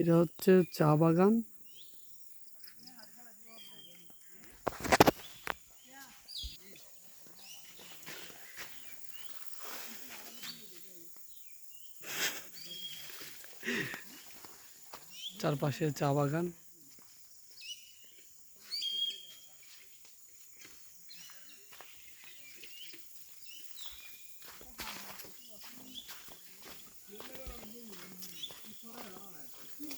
এটা হচ্ছে চা বাগান। চারপাশে চা বাগান।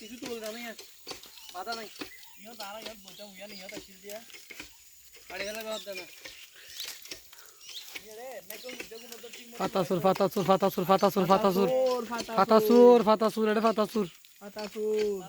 কিছু তুল না নাই বাধা নাই। ইও দাঁড়া ইও বইটা উইয়া নিও তাছিল দিয়া। আড়ে গেলে বাদ দেনা ফাতাসুর ফাতাসুর ফাতাসুর ফাতাসুর ফাতাসুর ফাতাসুর ফাতাসুর এটা ফাতাসুর ফাতাসুর